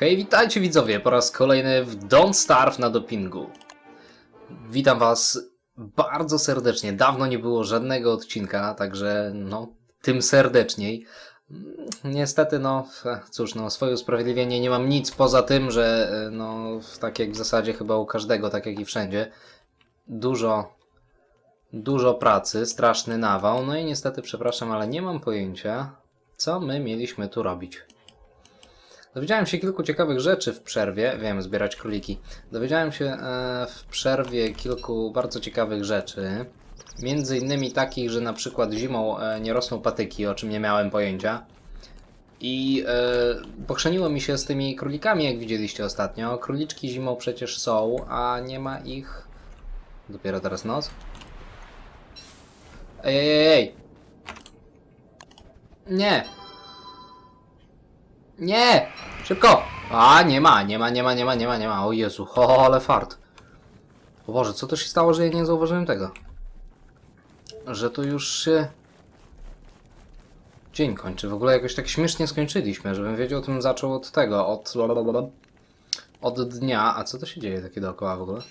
Hej, witajcie widzowie po raz kolejny w Don't Starve na dopingu. Witam was bardzo serdecznie. Dawno nie było żadnego odcinka, także no, tym serdeczniej. Niestety, no, cóż, no, swoje usprawiedliwienie nie mam nic poza tym, że no, tak jak w zasadzie chyba u każdego, tak jak i wszędzie, dużo, dużo pracy, straszny nawał, no i niestety, przepraszam, ale nie mam pojęcia, co my mieliśmy tu robić. Dowiedziałem się kilku ciekawych rzeczy w przerwie. Wiem, zbierać króliki. Dowiedziałem się e, w przerwie kilku bardzo ciekawych rzeczy. Między innymi takich, że na przykład zimą e, nie rosną patyki, o czym nie miałem pojęcia. I e, pochrzeniło mi się z tymi królikami, jak widzieliście ostatnio. Króliczki zimą przecież są, a nie ma ich. Dopiero teraz noc. Ej, ej, ej! Nie! Nie! Szybko! A, nie ma, nie ma, nie ma, nie ma, nie ma, nie ma. O Jezu, ho, ale fart. O Boże, co to się stało, że ja nie zauważyłem tego? Że tu już się... Dzień kończy. W ogóle jakoś tak śmiesznie skończyliśmy, żebym wiedział, o tym zaczął od tego, od... Od dnia. A co to się dzieje takie dookoła w ogóle?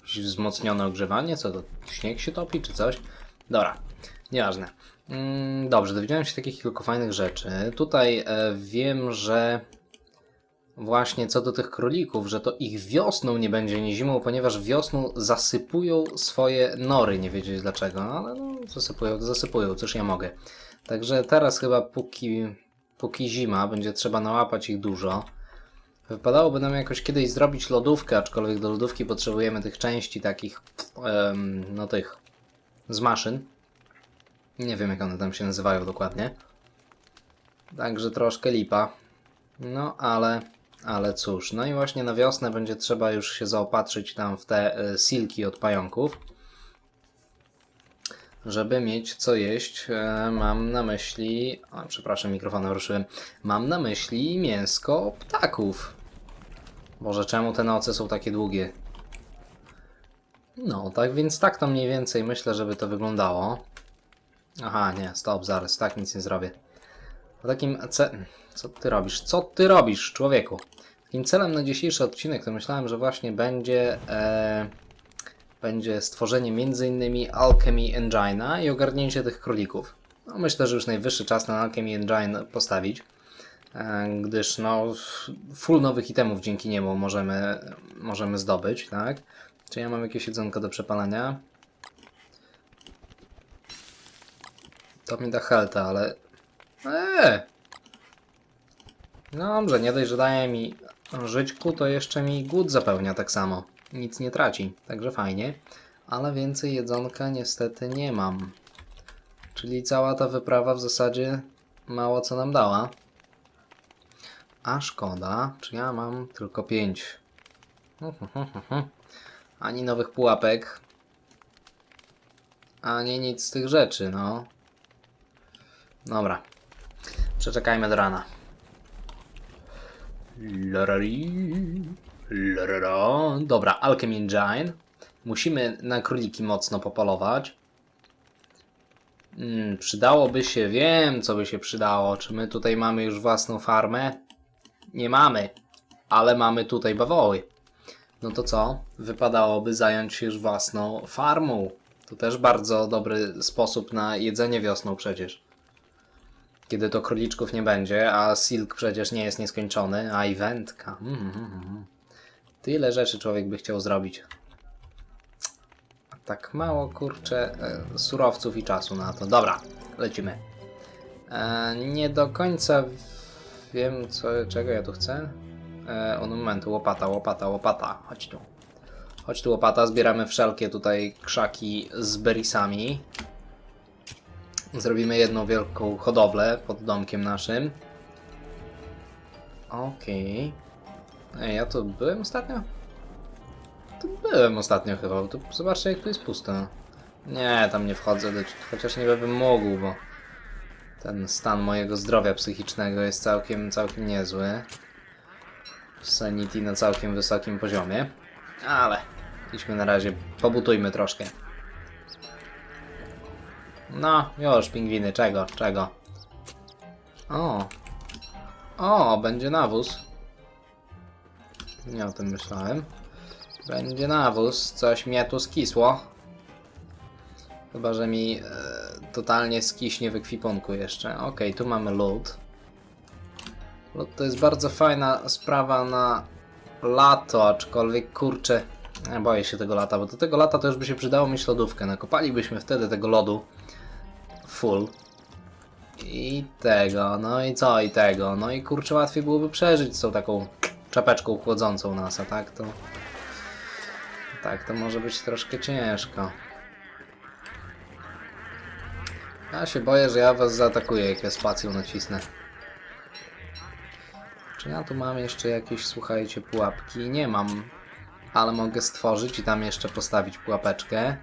Jakieś wzmocnione ogrzewanie? Co to? Śnieg się topi czy coś? Dobra, nieważne. Mm, dobrze, dowiedziałem się takich kilku fajnych rzeczy. Tutaj e, wiem, że właśnie co do tych królików, że to ich wiosną nie będzie, nie zimą, ponieważ wiosną zasypują swoje nory. Nie wiedzieć dlaczego, no, ale no, zasypują, to zasypują, cóż ja mogę. Także teraz chyba póki, póki zima, będzie trzeba nałapać ich dużo. Wypadałoby nam jakoś kiedyś zrobić lodówkę, aczkolwiek do lodówki potrzebujemy tych części takich, no tych, z maszyn. Nie wiem jak one tam się nazywają dokładnie. Także troszkę lipa. No ale, ale cóż. No i właśnie na wiosnę będzie trzeba już się zaopatrzyć tam w te e, silki od pająków. Żeby mieć co jeść, e, mam na myśli. O, przepraszam, mikrofon ruszyłem. Mam na myśli mięsko ptaków. Boże, czemu te noce są takie długie? No, tak więc tak to mniej więcej myślę, żeby to wyglądało. Aha, nie, stop, zaraz, tak nic nie zrobię. A takim. Co ty robisz? Co ty robisz, człowieku? Takim celem na dzisiejszy odcinek to myślałem, że właśnie będzie... E... Będzie stworzenie m.in. Alchemy Engine'a i ogarnięcie tych królików. No, myślę, że już najwyższy czas na Alchemy Engine postawić gdyż no, full nowych itemów dzięki niemu możemy, możemy zdobyć, tak? Czy ja mam jakieś jedzonko do przepalania? To mi da helta, ale... Eee! Dobrze, nie dość, że daje mi żyćku, to jeszcze mi głód zapełnia tak samo. Nic nie traci, także fajnie. Ale więcej jedzonka niestety nie mam. Czyli cała ta wyprawa w zasadzie mało co nam dała. A szkoda, czy ja mam tylko 5. Ani nowych pułapek, ani nic z tych rzeczy, no. Dobra. Przeczekajmy do rana. Dobra, Alchemy Engine. Musimy na króliki mocno popolować. Hmm, przydałoby się, wiem co by się przydało. Czy my tutaj mamy już własną farmę? Nie mamy, ale mamy tutaj bawoły. No to co? Wypadałoby zająć się już własną farmą. To też bardzo dobry sposób na jedzenie wiosną przecież. Kiedy to króliczków nie będzie, a silk przecież nie jest nieskończony, a i wędka. Mm, mm, mm. Tyle rzeczy człowiek by chciał zrobić. A tak mało, kurczę, e, surowców i czasu na to. Dobra, lecimy. E, nie do końca wiem, co, czego ja tu chcę. E, on moment, łopata, łopata, łopata. Chodź tu. Chodź tu łopata, zbieramy wszelkie tutaj krzaki z berisami. Zrobimy jedną wielką hodowlę pod domkiem naszym. Okej. Ej, ja tu byłem ostatnio? Tu byłem ostatnio chyba, tu zobaczcie jak tu jest pusto. Nie, tam nie wchodzę, chociaż nie bym mógł, bo ten stan mojego zdrowia psychicznego jest całkiem, całkiem niezły. Sanity na całkiem wysokim poziomie. Ale idźmy na razie, pobutujmy troszkę. No, już, pingwiny, czego, czego? O. O, będzie nawóz. Nie o tym myślałem. Będzie nawóz, coś mnie tu skisło. Chyba, że mi e, totalnie skiśnie w ekwipunku jeszcze. Okej, tu mamy lód. Lód to jest bardzo fajna sprawa na lato, aczkolwiek kurczę, ja boję się tego lata, bo do tego lata to już by się przydało mieć lodówkę. Nakopalibyśmy wtedy tego lodu full. I tego, no i co i tego. No i kurczę, łatwiej byłoby przeżyć z tą taką czapeczką chłodzącą nas, a tak to... Tak, to może być troszkę ciężko. Ja się boję, że ja was zaatakuję, jak ja spacją nacisnę. Czy ja tu mam jeszcze jakieś, słuchajcie, pułapki? Nie mam. Ale mogę stworzyć i tam jeszcze postawić pułapeczkę.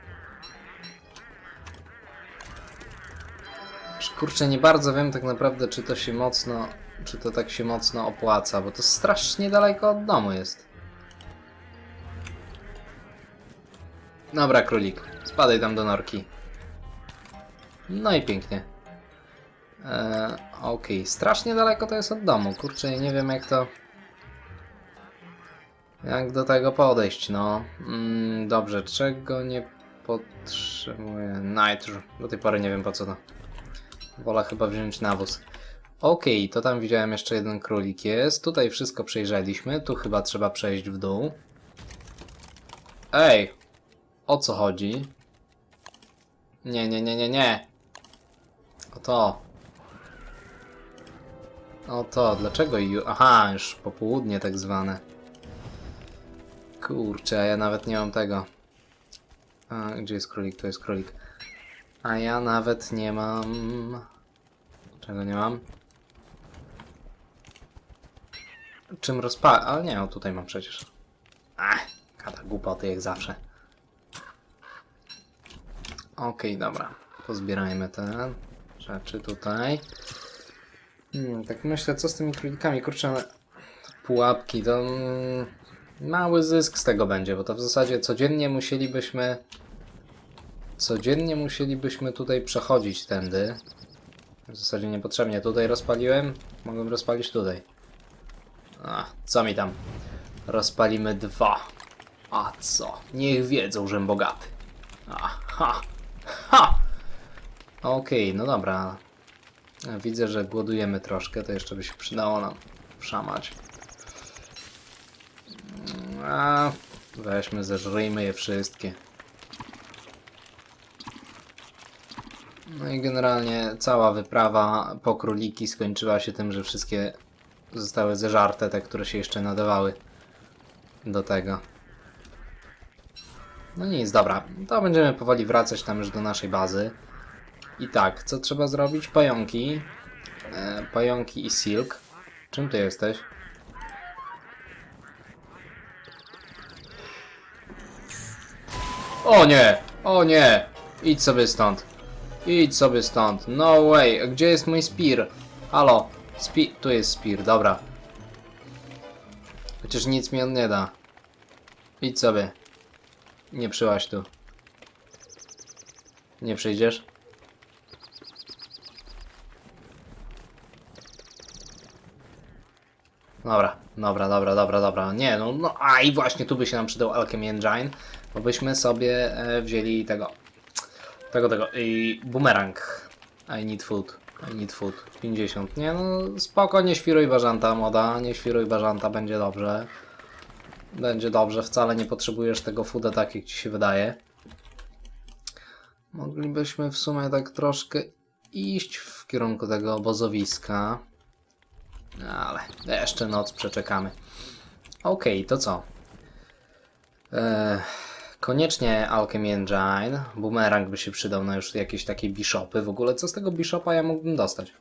Kurczę, nie bardzo wiem tak naprawdę, czy to się mocno, czy to tak się mocno opłaca, bo to strasznie daleko od domu jest. Dobra, królik, spadaj tam do norki. No i pięknie. Eee, Okej, strasznie daleko to jest od domu. Kurczę, nie wiem jak to. Jak do tego podejść, no. Mm, dobrze, czego nie potrzebuję? Nitro. Do tej pory nie wiem po co to. Wolę chyba wziąć nawóz. Okej, to tam widziałem jeszcze jeden królik jest. Tutaj wszystko przejrzeliśmy. Tu chyba trzeba przejść w dół. Ej! O co chodzi? Nie, nie, nie, nie, nie. O to. O to, dlaczego ju... Aha, już popołudnie tak zwane. Kurczę, a ja nawet nie mam tego. A, gdzie jest królik? To jest królik. A ja nawet nie mam... Czego nie mam? Czym rozpa... Ale nie, o tutaj mam przecież. Ach, gada głupoty jak zawsze. Okej, dobra. Pozbierajmy te rzeczy tutaj. Hmm, tak myślę, co z tymi królikami? Kurczę, pułapki, to mm, mały zysk z tego będzie, bo to w zasadzie codziennie musielibyśmy codziennie musielibyśmy tutaj przechodzić tędy. W zasadzie niepotrzebnie tutaj rozpaliłem, mogłem rozpalić tutaj. A, co mi tam? Rozpalimy dwa. A co? Niech wiedzą, żem bogaty. Aha, ha! Okej, no dobra. Widzę, że głodujemy troszkę, to jeszcze by się przydało nam szamać. A, weźmy, zeżryjmy je wszystkie. No i generalnie cała wyprawa po króliki skończyła się tym, że wszystkie zostały zeżarte, te, które się jeszcze nadawały do tego. No nic, dobra. To będziemy powoli wracać tam już do naszej bazy. I tak, co trzeba zrobić? Pająki. E, pająki i silk. Czym ty jesteś? O nie! O nie! Idź sobie stąd. Idź sobie stąd. No way. Gdzie jest mój spear? Halo. Spi tu jest spear, dobra. Chociaż nic mi on nie da. Idź sobie. Nie przyłaś tu. Nie przyjdziesz? Dobra, dobra, dobra, dobra, dobra. Nie, no, no, a i właśnie tu by się nam przydał Alchemy Engine, bo byśmy sobie e, wzięli tego, tego, tego, i boomerang. I need food, I need food, 50. Nie, no, spoko, nie świruj bażanta, moda, nie świruj bażanta, będzie dobrze. Będzie dobrze, wcale nie potrzebujesz tego fooda tak, jak ci się wydaje. Moglibyśmy w sumie tak troszkę iść w kierunku tego obozowiska. Ale jeszcze noc przeczekamy. Okej, to co? Eee, koniecznie Alchemy Engine. Boomerang by się przydał na już jakieś takie bishopy. W ogóle co z tego bishopa ja mógłbym dostać?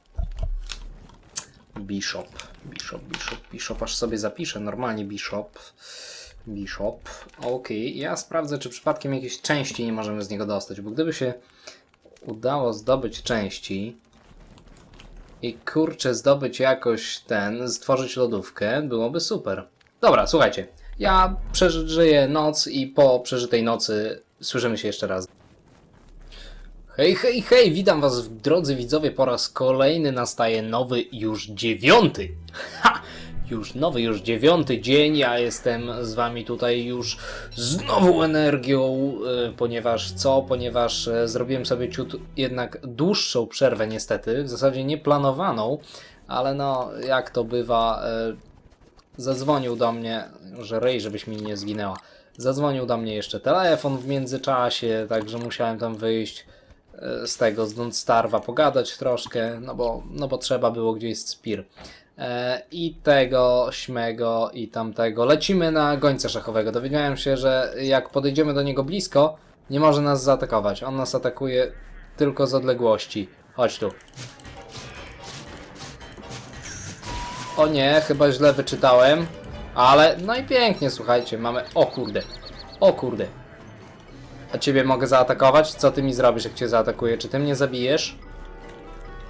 Bishop, bishop, bishop, bishop. Aż sobie zapiszę. Normalnie bishop. Bishop. Okej, ja sprawdzę, czy przypadkiem jakieś części nie możemy z niego dostać, bo gdyby się udało zdobyć części, i kurczę, zdobyć jakoś ten, stworzyć lodówkę, byłoby super. Dobra, słuchajcie, ja przeżyję noc i po przeżytej nocy słyszymy się jeszcze raz. Hej, hej, hej, witam was drodzy widzowie, po raz kolejny nastaje nowy, już dziewiąty, ha, już nowy, już dziewiąty dzień, ja jestem z wami tutaj już z nową energią, e, ponieważ co, ponieważ e, zrobiłem sobie ciut jednak dłuższą przerwę niestety, w zasadzie nieplanowaną, ale no, jak to bywa, e, zadzwonił do mnie, że Rej, żebyś mi nie zginęła. Zadzwonił do mnie jeszcze telefon w międzyczasie, także musiałem tam wyjść z tego, z Don't Starwa, pogadać troszkę, no bo, no bo trzeba było gdzieś spir. E, I tego, śmego i tamtego. Lecimy na gońca szachowego. Dowiedziałem się, że jak podejdziemy do niego blisko, nie może nas zaatakować. On nas atakuje tylko z odległości. Chodź tu. O nie, chyba źle wyczytałem. Ale, no i pięknie, słuchajcie, mamy... O kurde. O kurde. A ciebie mogę zaatakować? Co ty mi zrobisz, jak cię zaatakuję? Czy ty mnie zabijesz?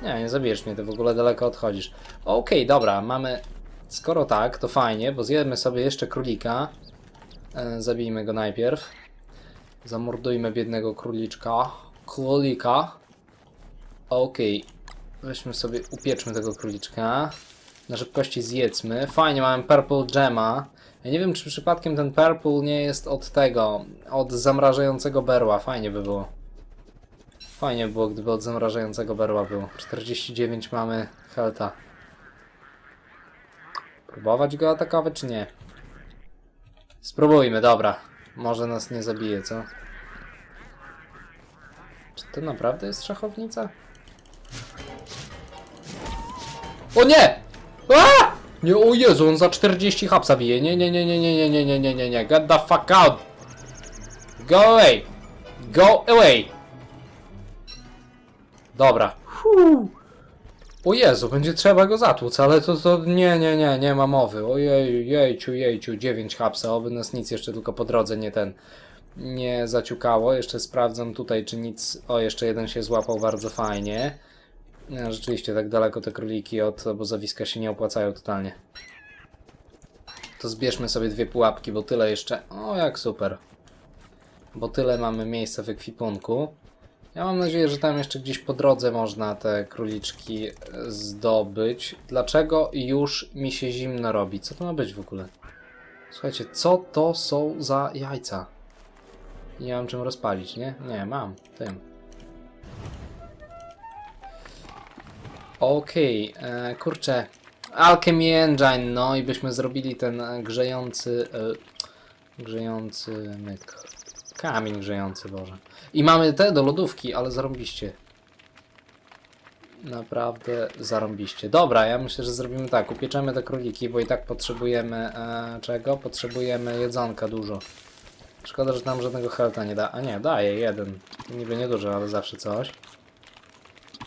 Nie, nie zabijesz mnie, ty w ogóle daleko odchodzisz. Okej, dobra, mamy... Skoro tak, to fajnie, bo zjemy sobie jeszcze królika. E, zabijmy go najpierw. Zamordujmy biednego króliczka. Królika. Okej. Weźmy sobie, upieczmy tego króliczka. Na szybkości zjedzmy. Fajnie, mamy Purple Gemma. Ja nie wiem, czy przypadkiem ten Purple nie jest od tego, od zamrażającego berła. Fajnie by było. Fajnie by było, gdyby od zamrażającego berła było. 49 mamy helta. Próbować go atakować, czy nie? Spróbujmy, dobra. Może nas nie zabije, co? Czy to naprawdę jest szachownica? O nie! A! Nie, o Jezu, on za 40 hapsa bije. Nie, nie, nie, nie, nie, nie, nie, nie, nie, nie, nie. Get the fuck out! Go away! Go away! Dobra. Fuuu. O Jezu, będzie trzeba go zatłuc, ale to, to nie, nie, nie, nie ma mowy. Ojej, jejciu, jejciu, 9 hapsa, oby nas nic jeszcze tylko po drodze nie ten, nie zaciukało. Jeszcze sprawdzam tutaj, czy nic, o, jeszcze jeden się złapał bardzo fajnie. Nie, rzeczywiście, tak daleko te króliki od obozowiska się nie opłacają totalnie. To zbierzmy sobie dwie pułapki, bo tyle jeszcze... O, jak super. Bo tyle mamy miejsca w ekwipunku. Ja mam nadzieję, że tam jeszcze gdzieś po drodze można te króliczki e, zdobyć. Dlaczego już mi się zimno robi? Co to ma być w ogóle? Słuchajcie, co to są za jajca? Nie mam czym rozpalić, nie? Nie, mam. Tym. Okej, e, kurczę. Alchemy Engine, no i byśmy zrobili ten e, grzejący. E, grzejący myk. Kamień grzejący, Boże. I mamy te do lodówki, ale zarąbiście. Naprawdę zarąbiście. Dobra, ja myślę, że zrobimy tak. Upieczemy te króliki, bo i tak potrzebujemy e, czego? Potrzebujemy jedzonka dużo. Szkoda, że tam żadnego helta nie da. A nie, daje jeden. Niby niedużo, ale zawsze coś.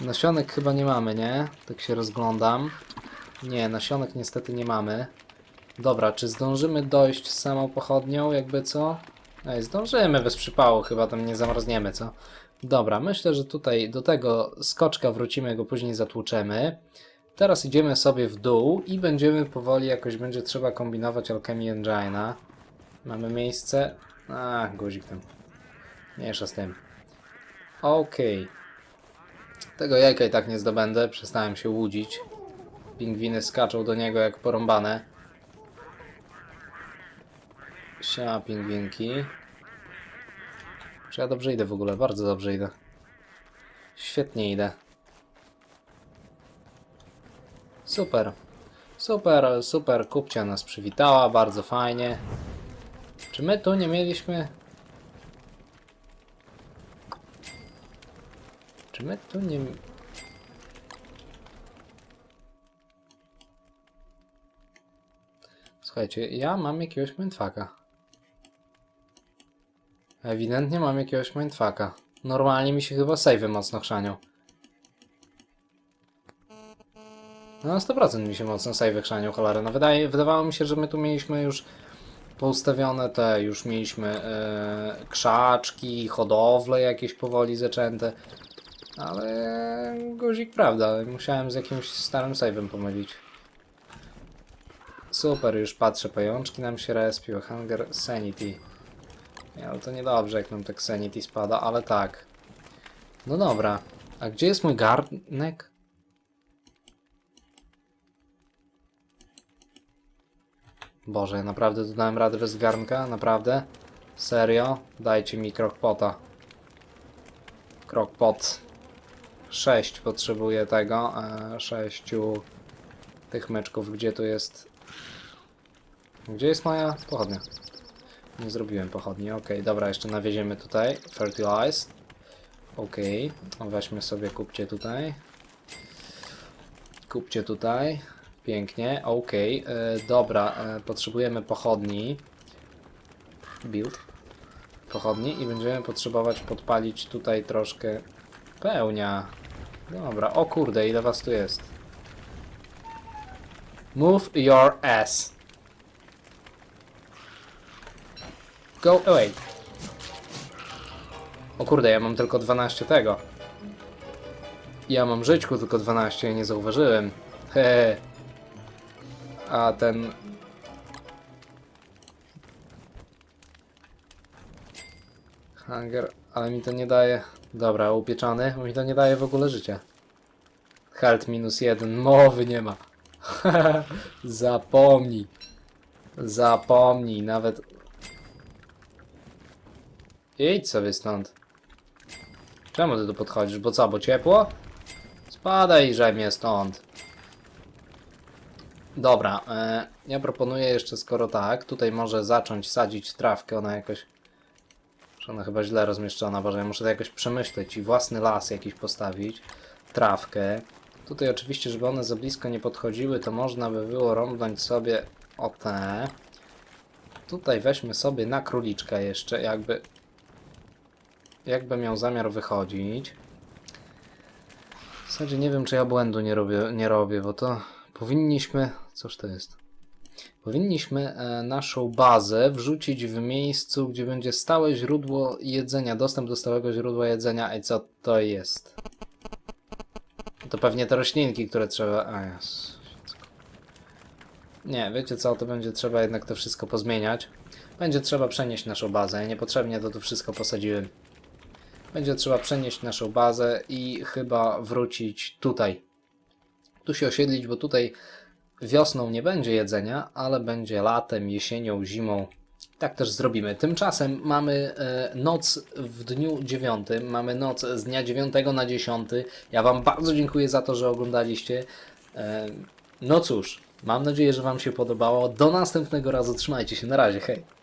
Nasionek chyba nie mamy, nie? Tak się rozglądam. Nie, nasionek niestety nie mamy. Dobra, czy zdążymy dojść samą pochodnią, jakby co? Ej, zdążymy bez przypału, chyba tam nie zamarzniemy, co? Dobra, myślę, że tutaj do tego skoczka wrócimy, go później zatłuczemy. Teraz idziemy sobie w dół i będziemy powoli, jakoś będzie trzeba kombinować Alchemy Engine'a. Mamy miejsce? A, guzik tam. Mniejsza z tym. Okej. Tego jajka i tak nie zdobędę, przestałem się łudzić. Pingwiny skaczą do niego jak porąbane. Siema pingwinki. Czy ja dobrze idę w ogóle? Bardzo dobrze idę. Świetnie idę. Super. Super, super. Kupcia nas przywitała, bardzo fajnie. Czy my tu nie mieliśmy... Czy my tu nie... Słuchajcie, ja mam jakiegoś mindfucka. Ewidentnie mam jakiegoś mindfucka. Normalnie mi się chyba save'y mocno chrzanią. No na 100% mi się mocno save'y chrzanią, cholera. No wydaje, wydawało mi się, że my tu mieliśmy już poustawione te, już mieliśmy e, krzaczki, hodowle jakieś powoli zaczęte. Ale guzik prawda, musiałem z jakimś starym save'em pomylić. Super, już patrzę, pajączki nam się respią, Hunger Sanity. Nie, ale to niedobrze, jak nam tak Sanity spada, ale tak. No dobra. A gdzie jest mój garnek? Boże, naprawdę tu dałem radę bez garnka? Naprawdę? Serio? Dajcie mi krokpota. Krokpot. 6 potrzebuję tego. Sześciu tych meczków. Gdzie tu jest? Gdzie jest moja pochodnia? Nie zrobiłem pochodni. Okej, dobra, jeszcze nawieziemy tutaj. Fertilize. Okej, weźmy sobie, kupcie tutaj. Kupcie tutaj. Pięknie, okej. e, Dobra, e, potrzebujemy pochodni. Build. Pochodni i będziemy potrzebować podpalić tutaj troszkę pełnia. Dobra, o kurde, ile was tu jest? Move your ass. Go away. O kurde, ja mam tylko 12 tego. Ja mam żyćku tylko 12, nie zauważyłem. Hehe. A ten... Hunger, ale mi to nie daje... Dobra, upieczony, bo mi to nie daje w ogóle życia. Health minus jeden, mowy nie ma. Zapomnij. Zapomnij, nawet... Idź sobie stąd. Czemu ty tu podchodzisz? Bo co, bo ciepło? Spadaj, że mnie stąd. Dobra, e, ja proponuję jeszcze, skoro tak, tutaj może zacząć sadzić trawkę, ona jakoś... Ona chyba źle rozmieszczona, Boże, ja muszę to jakoś przemyśleć i własny las jakiś postawić. Trawkę. Tutaj oczywiście, żeby one za blisko nie podchodziły, to można by było rąbnąć sobie o te. Tutaj weźmy sobie na króliczka jeszcze, jakby... Jakby miał zamiar wychodzić. W zasadzie nie wiem, czy ja błędu nie robię, nie robię bo to powinniśmy... Cóż to jest? Powinniśmy e, naszą bazę wrzucić w miejscu, gdzie będzie stałe źródło jedzenia, dostęp do stałego źródła jedzenia. I co to jest? To pewnie te roślinki, które trzeba... A, jest. Nie, wiecie co, to będzie trzeba jednak to wszystko pozmieniać. Będzie trzeba przenieść naszą bazę. Niepotrzebnie to tu wszystko posadziłem. Będzie trzeba przenieść naszą bazę i chyba wrócić tutaj. Tu się osiedlić, bo tutaj wiosną nie będzie jedzenia, ale będzie latem, jesienią, zimą. Tak też zrobimy. Tymczasem mamy e, noc w dniu 9. Mamy noc z dnia 9 na 10. Ja Wam bardzo dziękuję za to, że oglądaliście. E, no cóż, mam nadzieję, że Wam się podobało. Do następnego razu. Trzymajcie się. Na razie. Hej.